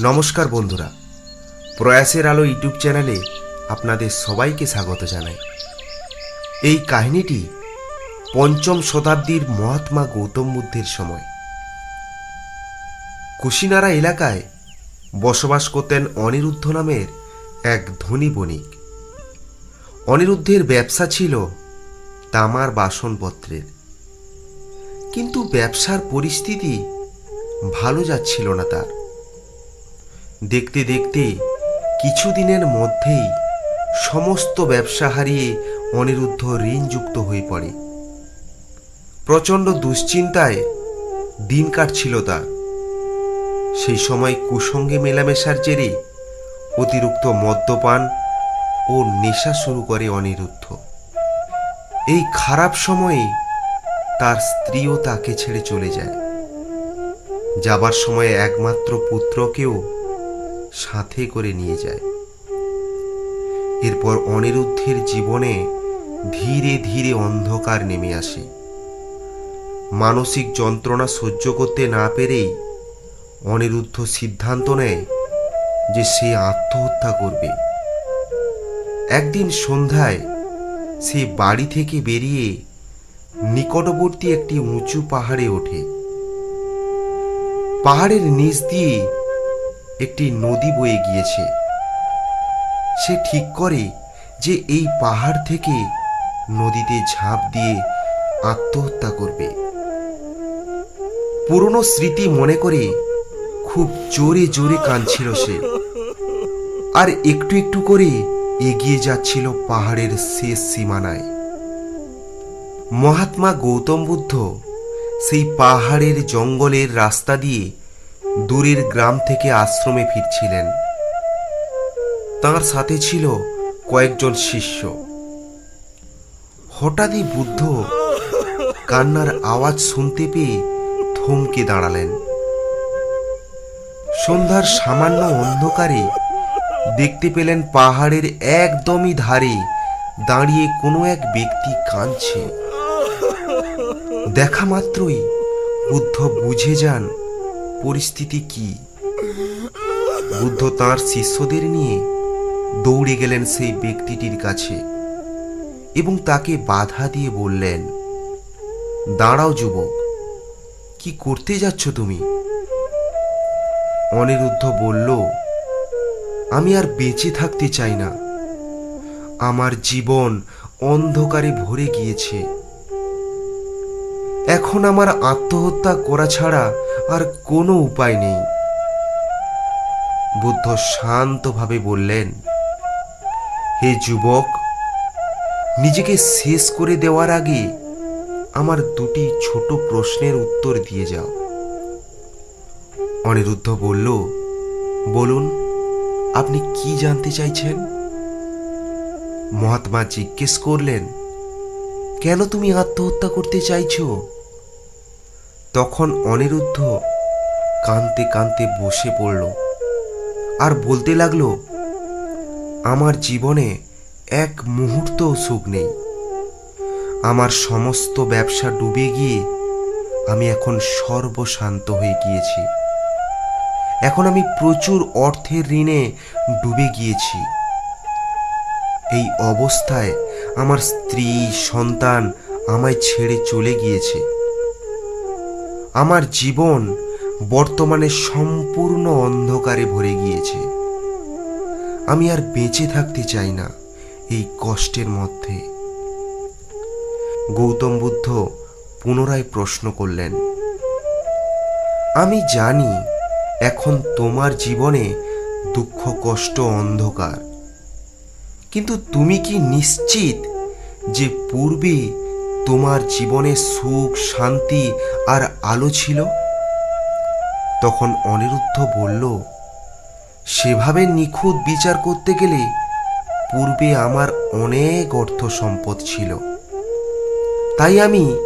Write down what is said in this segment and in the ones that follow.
নমস্কার বন্ধুরা। প্রয়াসের আলো ইউটিউব চ্যানেলে আপনাদের সবাইকে স্বাগত জানাই। এই কাহিনীটি পঞ্চম শতাব্দীর মহাত্মা গৌতম বুদ্ধের সময়। কুশিনারা এলাকায় বসবাস করতেন অনিরুদ্ধ নামের এক ধনী বণিক। অনিরুদ্ধের ব্যবসা ছিল তামার বাসনপত্রের। কিন্তু ব্যবসার পরিস্থিতি ভালো যাচ্ছিল না তার। দেখতে দেখতে কিছুদিনের মধ্যেই সমস্ত ব্যবসা হারিয়ে অনিরুদ্ধ ঋণযুক্ত হয়ে পড়ে। প্রচণ্ড দুশ্চিন্তায় দিন কাটছিল তার। সেই সময় কুসঙ্গে মেলামেশার জেরে অতিরিক্ত মদ্যপান ও নেশা শুরু করে অনিরুদ্ধ। এই খারাপ সময়ে তার স্ত্রীও তাকে ছেড়ে চলে যায়। যাবার সময় একমাত্র পুত্রকেও সাথে করে নিয়ে যায়। এরপর অনিরুদ্ধের জীবনে ধীরে ধীরে অন্ধকার নেমে আসে। মানসিক যন্ত্রণা সহ্য করতে না পেরেই অনিরুদ্ধ সিদ্ধান্ত নেয় যে সে আত্মহত্যা করবে। একদিন সন্ধ্যায় সে বাড়ি থেকে বেরিয়ে নিকটবর্তী একটি উঁচু পাহাড়ে ওঠে। পাহাড়ের নিচ দিয়ে একটি নদী বয়ে গিয়েছে। সে ঠিক করে যে এই পাহাড় থেকে নদীতে ঝাঁপ দিয়ে আত্মহত্যা করবে। পুরনো স্মৃতি মনে করে খুব জোরে জোরে কাঁদছিল সে। আর একটু একটু করে এগিয়ে যাচ্ছিল পাহাড়ের শেষ সীমানায়। মহাত্মা গৌতম বুদ্ধ সেই পাহাড়ের জঙ্গলের রাস্তা দিয়ে দূরের গ্রাম থেকে আশ্রমে ফিরছিলেন। তার সাথে ছিল কয়েকজন শিষ্য। হঠাৎই বুদ্ধ কান্নার আওয়াজ শুনতে পেয়ে থমকে দাঁড়ালেন। সন্ধ্যার সামান্য অন্ধকারে দেখতে পেলেন পাহাড়ের একদমই ধারে দাঁড়িয়ে কোনো এক ব্যক্তি কাঁদছে। দেখা মাত্রই বুদ্ধ বুঝে যান পরিস্থিতি কি। বুদ্ধ তার শিষ্যদের নিয়ে দৌড়ে গেলেন সেই ব্যক্তিটির কাছে এবং তাকে বাধা দিয়ে বললেন, দাঁড়াও যুবক, কি করতে যাচ্ছ তুমি? অনিরুদ্ধ বলল, আমি আর বেঁচে থাকতে চাই না। আমার জীবন অন্ধকারে ভরে গিয়েছে। এখন আমার আত্মহত্যা করা ছাড়া আর কোনো উপায় নেই। বুদ্ধ শান্তভাবে বললেন, হে যুবক, নিজেকে শেষ করে দেওয়ার আগে আমার দুটি ছোট প্রশ্নের উত্তর দিয়ে যাও। অনিরুদ্ধ বলল, বলুন, আপনি কি জানতে চাইছেন? মহাত্মা জিজ্ঞেস করলেন, কেন তুমি আত্মহত্যা করতে চাইছো? তখন অনিরুদ্ধ কাঁদতে কাঁদতে বসে পড়ল আর বলতে লাগল, আমার জীবনে এক মুহূর্ত সুখ নেই। আমার সমস্ত ব্যবসা ডুবে গিয়ে আমি এখন সর্বশান্ত হয়ে গিয়েছি। এখন আমি প্রচুর অর্থের ঋণে ডুবে গিয়েছি। এই অবস্থায় আমার স্ত্রী, সন্তান আমায় ছেড়ে চলে গিয়েছে। আমার জীবন বর্তমানে সম্পূর্ণ অন্ধকারে ভরে গিয়েছে। আমি আর বেঁচে থাকতে চাই না এই কষ্টের মধ্যে। গৌতম বুদ্ধ পুনরায় প্রশ্ন করলেন, আমি জানি এখন তোমার জীবনে দুঃখ, কষ্ট, অন্ধকার। কিন্তু তুমি কি নিশ্চিত যে পূর্বে তোমার জীবনে সুখ, শান্তি আর আলো ছিল? তখন অনিরুদ্ধ বলল, সেভাবে নিখুঁত বিচার করতে গেলে পূর্বে আমার অনেক অর্থ সম্পদ ছিল। তাই আমি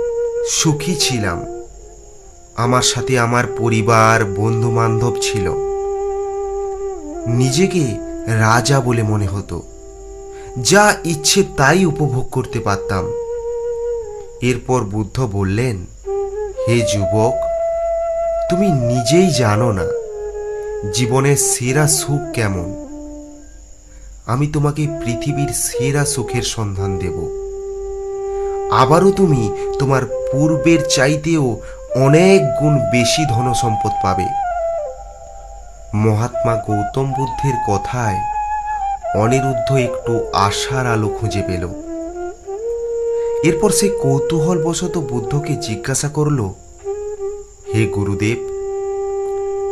সুখী ছিলাম। আমার সাথে আমার পরিবার বন্ধু বান্ধব ছিল। নিজেকে রাজা বলে মনে হতো। যা ইচ্ছে তাই উপভোগ করতে পারতাম। এরপর বুদ্ধ বললেন, হে যুবক, তুমি নিজেই জানো না জীবনের সেরা সুখ কেমন। আমি তোমাকে পৃথিবীর সেরা সুখের সন্ধান দেব। আবারও তুমি তোমার পূর্বের চাইতেও অনেক গুণ বেশি ধন সম্পদ পাবে। মহাত্মা গৌতম বুদ্ধের কথায় অনিরুদ্ধ একটু আশার আলো খুঁজে পেল। এরপর সে কৌতূহলবশত বুদ্ধকে জিজ্ঞাসা করল, হে গুরুদেব,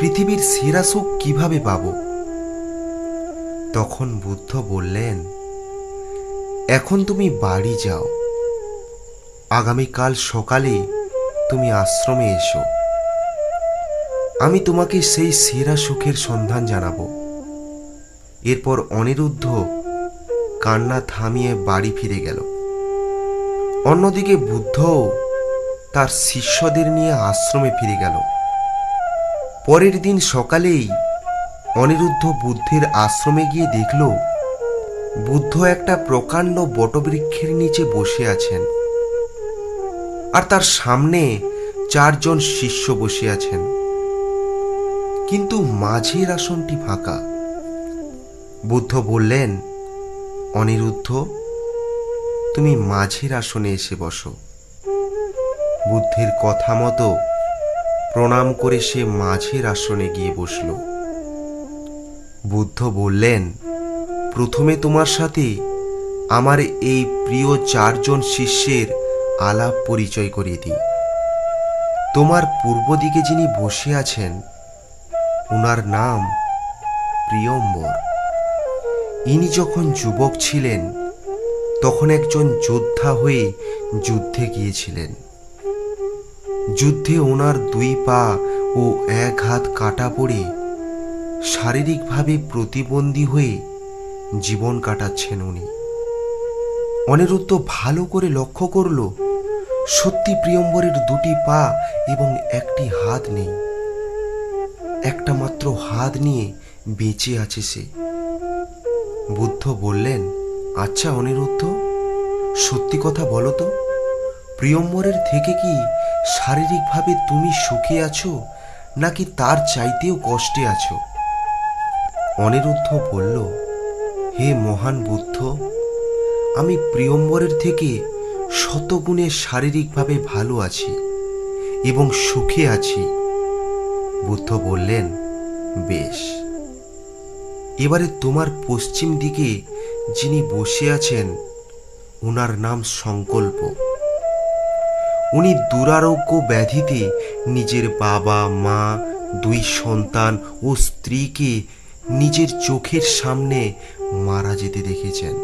পৃথিবীর সেরা সুখ কীভাবে পাব? তখন বুদ্ধ বললেন, এখন তুমি বাড়ি যাও। আগামীকাল সকালে তুমি আশ্রমে এসো। আমি তোমাকে সেই সেরা সুখের সন্ধান জানাব। এরপর অনিরুদ্ধ কান্না থামিয়ে বাড়ি ফিরে গেল। অন্যদিকে বুদ্ধও তার শিষ্যদের নিয়ে আশ্রমে ফিরে গেল। পরের দিন সকালেই অনিরুদ্ধ বুদ্ধের আশ্রমে গিয়ে দেখল, বুদ্ধ একটা প্রকাণ্ড বটবৃক্ষের নিচে বসে আছেন। আর তার সামনে চারজন শিষ্য বসে আছেন। কিন্তু মাঝের আসনটি ফাঁকা। বুদ্ধ বললেন, অনিরুদ্ধ তুমি মাঝের আসনে এসে বসো। বুদ্ধের কথা মতো প্রণাম করে সে মাঝের আসনে গিয়ে বসল। বুদ্ধ বললেন, প্রথমে তোমার সাথে আমার এই প্রিয় চারজন শিষ্যের আলাপ পরিচয় করিয়ে দিই। তোমার পূর্ব দিকে যিনি বসে আছেন ওনার নাম প্রিয়ম্বর। ইনি যখন যুবক ছিলেন তখন একজন যোদ্ধা হয়ে যুদ্ধে গিয়েছিলেন। যুদ্ধে ওনার দুই পা ও এক হাত কাটা পড়ে শারীরিকভাবে প্রতিবন্ধী হয়ে জীবন কাটাচ্ছেন উনি। অনিরুদ্ধ ভালো করে লক্ষ্য করল, সত্যি প্রিয়ম্বরের দুটি পা এবং একটি হাত নেই। একটা মাত্র হাত নিয়ে বেঁচে আছে সে। বুদ্ধ বললেন আচ্ছা অনিরুদ্ধ, সত্যি কথা বলো তো, প্রিয়ম্বরের থেকে কি শারীরিকভাবে তুমি সুখে আছো, নাকি তার চাইতেও কষ্টে আছো? অনিরুদ্ধ বলল, হে মহান বুদ্ধ, আমি প্রিয়ম্বরের থেকে শতগুণে শারীরিকভাবে ভালো আছি এবং সুখে আছি। বুদ্ধ বললেন, বেশ। এবারে তোমার পশ্চিম দিকে যিনি বসে আছেন ওনার নাম সংকল্প। উনি দুরারোগ্য ব্যাধিতে নিজের বাবা, মা, দুই সন্তান ও স্ত্রীকে নিজের চোখের সামনে মারা যেতে দেখেছেন।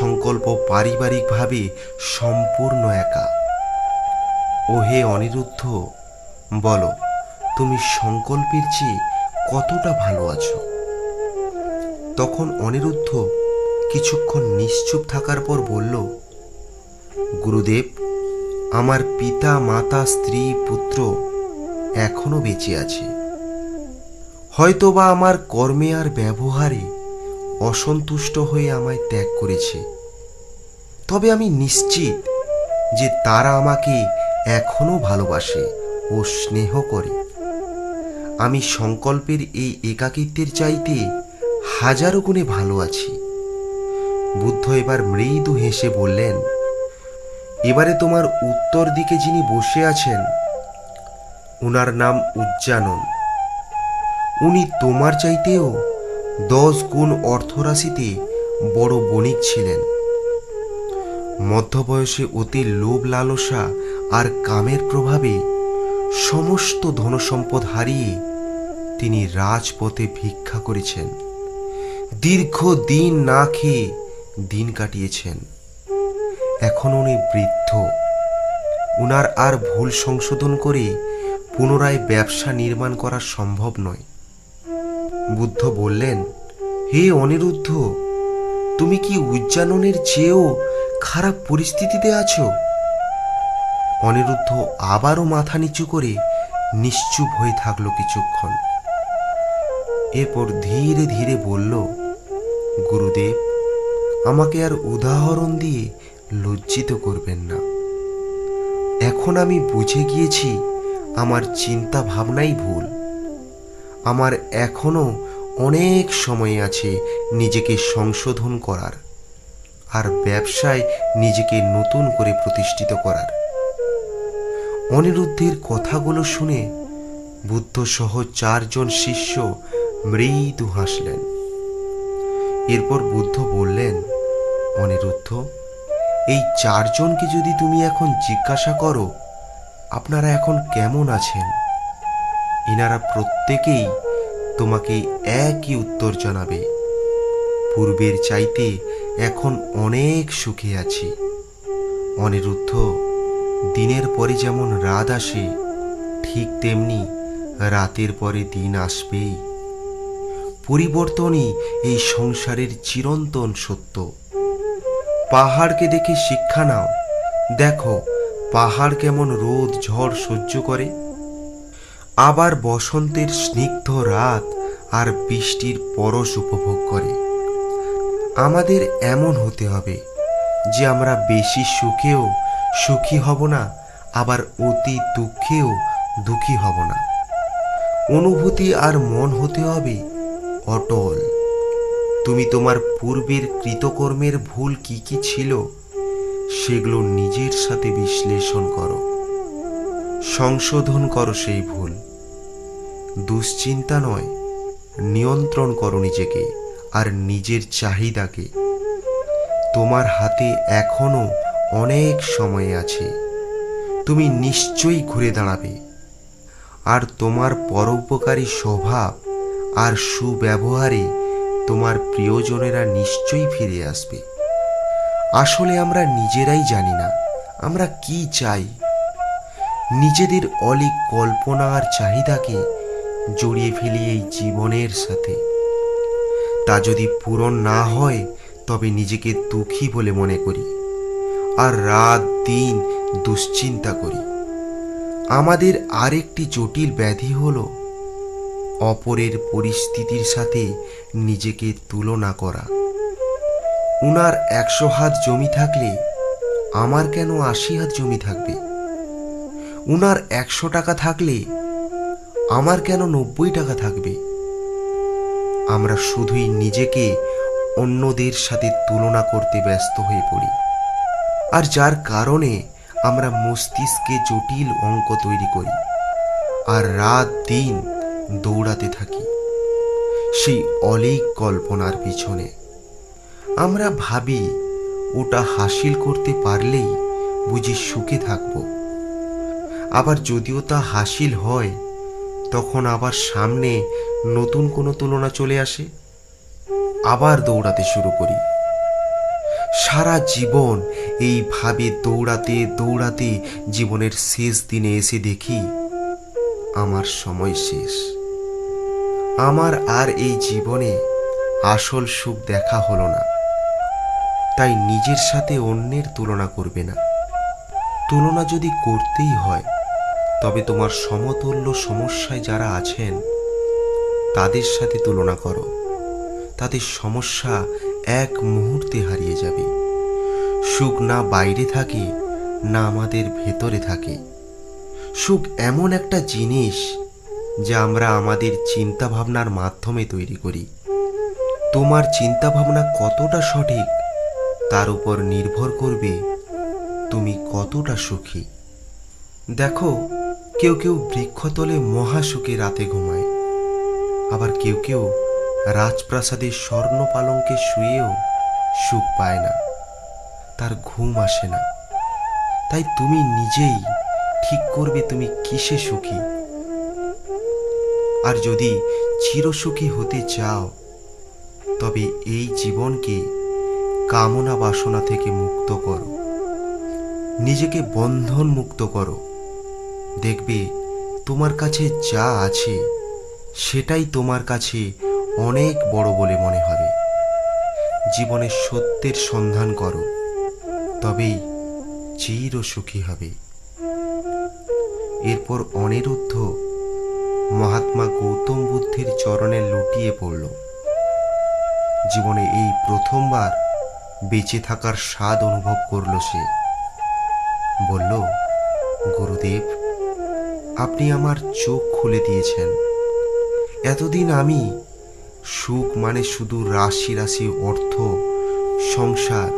সংকল্প পারিবারিকভাবে সম্পূর্ণ একা। ও হে অনিরুদ্ধ, বলো, তুমি সংকল্পের চেয়ে কতটা ভালো আছো? তখন অনিরুদ্ধ কিছুক্ষণ নিশ্চুপ থাকার পর বলল, গুরুদেব, আমার পিতা, মাতা, স্ত্রী, পুত্র এখনও বেঁচে আছে। হয়তোবা আমার কর্মে আর ব্যবহারে অসন্তুষ্ট হয়ে আমায় ত্যাগ করেছে। তবে আমি নিশ্চিত যে তারা আমাকে এখনও ভালোবাসে ও স্নেহ করে। আমি সংকল্পের এই একাকিত্বের চাইতে হাজারো গুণে ভালো আছি। বুদ্ধ এবার মৃদু হেসে বললেন, এবারে তোমার উত্তর দিকে যিনি বসে আছেন ওনার নাম উজ্জানন। উনি তোমার চাইতেও দশ গুণ অর্থরাশিতে বড় বণিক ছিলেন। মধ্যবয়সে অতি লোভ লালসা আর কামের প্রভাবে সমস্ত ধনসম্পদ হারিয়ে তিনি রাজপথে ভিক্ষা করেছেন। দীর্ঘ দিন না খেয়ে দিন কাটিয়েছেন। এখন উনি বৃদ্ধ। উনার আর ভুল সংশোধন করে পুনরায় ব্যবসা নির্মাণ করা সম্ভব নয়। বুদ্ধ বললেন, হে অনিরুদ্ধ, তুমি কি উজ্জাননের চেয়েও খারাপ পরিস্থিতিতে আছো? অনিরুদ্ধ আবারও মাথা নিচু করে নিশ্চুপ হয়ে থাকল কিছুক্ষণ। এরপর ধীরে ধীরে বলল, গুরুদেব, আমাকে আর উদাহরণ দিয়ে লজ্জিত করবেন না। এখন আমি বুঝে গিয়েছি আমার চিন্তা ভাবনাই ভুল। আমার এখনও অনেক সময় আছে নিজেকে সংশোধন করার আর ব্যবসায় নিজেকে নতুন করে প্রতিষ্ঠিত করার। অনিরুদ্ধের কথাগুলো শুনে বুদ্ধ সহ চারজন শিষ্য মৃদু হাসলেন। এরপর বুদ্ধ বললেন, অনিরুদ্ধ, এই চারজনকে যদি তুমি এখন জিজ্ঞাসা করো, আপনারা এখন কেমন আছেন? এনারা প্রত্যেকেই তোমাকে একই উত্তর জানাবে। পূর্বের চাইতে এখন অনেক সুখে আছি। অনিরুদ্ধ, দিনের পরে যেমন রাত আসে, ঠিক তেমনি রাতের পরে দিন আসবেই। পরিবর্তনই এই সংসারের চিরন্তন সত্য। পাহাড়কে দেখে শিক্ষা নাও। দেখো, পাহাড় কেমন রোদ, ঝড় সহ্য করে। আবার বসন্তের স্নিগ্ধ রাত আর বৃষ্টির পরশ উপভোগ করে। আমাদের এমন হতে হবে যে আমরা বেশি সুখেও সুখী হব না, আবার অতি দুঃখেও দুঃখী হব না। অনুভূতি আর মন হতে হবে অটল। তুমি তোমার পূর্বের কৃতকর্মের ভুল কি কি ছিল, সেগুলো নিজের সাথে বিশ্লেষণ করো। সংশোধন করো সেই ভুল। দুশ্চিন্তা নয়, নিয়ন্ত্রণ করো নিজেকে আর নিজের চাহিদাকে। তোমার হাতে এখনও অনেক সময় আছে। তুমি নিশ্চয়ই ঘুরে দাঁড়াবে। আর তোমার পরোপকারী স্বভাব আর সুব্যবহারে তোমার প্রিয়জনেরা নিশ্চয়ই ফিরে আসবে। আসলে আমরা নিজেরাই জানি না, আমরা কি চাই। নিজেদের অলিক কল্পনা আর চাহিদাকে জড়িয়ে ফেলি এই জীবনের সাথে। তা যদি পূরণ না হয়, তবে নিজেকে দুঃখী বলে মনে করি আর রাত দিন দুশ্চিন্তা করি। আমাদের আরেকটি জটিল ব্যাধি হলো অপরের পরিস্থিতির সাথে নিজেকে তুলনা করা। উনার একশো হাত জমি থাকলে আমার কেন আশি হাত জমি থাকবে? উনার একশো টাকা থাকলে আমার কেন নব্বই টাকা থাকবে? আমরা শুধুই নিজেকে অন্যদের সাথে তুলনা করতে ব্যস্ত হয়ে পড়ি। আর যার কারণে আমরা মস্তিষ্কে জটিল অঙ্ক তৈরি করি। আর রাত দিন দৌড়াতে থাকি। সেই অলিক কল্পনার পিছনে আমরা ভাবি, ওটা হাসিল করতে পারলেই বুঝি সুখে থাকব। আবার যদিও তা হাসিল হয়, তখন আবার সামনে নতুন কোনো তুলনা চলে আসে। আবার দৌড়াতে শুরু করি। সারা জীবন এইভাবে দৌড়াতে দৌড়াতে জীবনের শেষ দিনে এসে দেখি আমার সময় শেষ। আমার আর এই জীবনে আসল সুখ দেখা হলো না। তাই নিজের সাথে অন্যের তুলনা করবে না। তুলনা যদি করতেই হয়, তবে তোমার সমতুল্য সমস্যায় যারা আছেন, তাদের সাথে তুলনা করো। তাদের সমস্যা এক মুহূর্তে হারিয়ে যাবে। সুখ না বাইরে থাকে, না আমাদের ভেতরে থাকে। সুখ এমন একটা জিনিস যা আমরা আমাদের চিন্তা ভাবনার মাধ্যমে তৈরি করি। তোমার চিন্তা ভাবনা কতটা সঠিক, তার উপর নির্ভর করবে তুমি কতটা সুখী। দেখো, কেউ কেউ বৃক্ষতলে মহাসুখে রাতে ঘুমায়, আবার কেউ কেউ রাজপ্রাসাদের স্বর্ণ পালঙ্কে শুয়েও সুখ পায় না, তার ঘুম আসে না। তাই তুমি নিজেই ঠিক করবে তুমি কিসে সুখী? আর যদি চিরসুখী হতে চাও, তবে এই জীবনকে কামনা বাসনা থেকে মুক্ত করো। নিজেকে বন্ধন মুক্ত করো। দেখবে তোমার কাছে যা আছে, সেটাই তোমার কাছে অনেক বড় বলে মনে হবে। জীবনে সত্যের সন্ধান করো, তবেই চির সুখী হবে। এরপর অনিরুদ্ধ মহাত্মা গৌতম বুদ্ধের চরণে লুটিয়ে পড়ল। জীবনে এই প্রথমবার বেঁচে থাকার স্বাদ অনুভব করল সে। বলল, গুরুদেব, আপনি আমার চোখ খুলে দিয়েছেন। এতদিন আমি সুখ মানে শুধু রাশি রাশি অর্থ, সংসার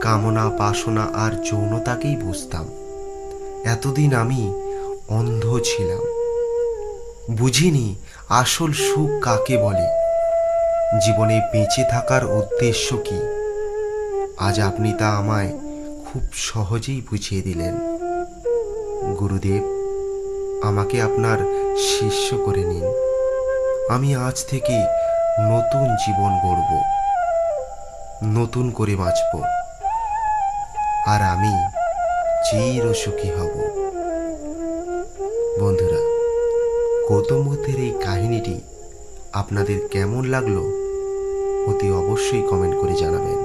কামনা বাসনা আর যৌনতাকেই বুঝতাম। এতদিন আমি অন্ধ ছিলাম। বুঝিনি আসল সুখ কাকে বলে। জীবনে বেঁচে থাকার উদ্দেশ্য কি? আজ আপনি তা আমায় খুব সহজেই বুঝিয়ে দিলেন। গুরুদেব, আমাকে আপনার শিষ্য করে নিন। আমি আজ থেকে নতুন জীবন গড়ব। নতুন করে বাঁচব। আর আমি চির সুখী হব। বন্ধুরা গৌতম বুদ্ধের এই কাহিনীটি আপনাদের কেমন লাগল অতি অবশ্যই কমেন্ট করে জানাবেন।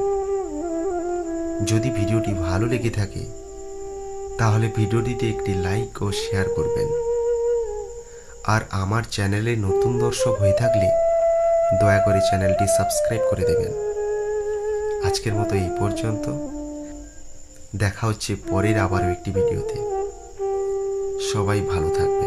যদি ভিডিওটি ভালো লেগে থাকে, তাহলে ভিডিওটিতে একটি লাইক ও শেয়ার করবেন। আর আমার চ্যানেলে নতুন দর্শক হয়ে থাকলে দয়া করে চ্যানেলটি সাবস্ক্রাইব করে দেবেন। আজকের মতো এই পর্যন্ত। দেখা হচ্ছে পরের আবারও একটি ভিডিওতে। সবাই ভালো থাকবে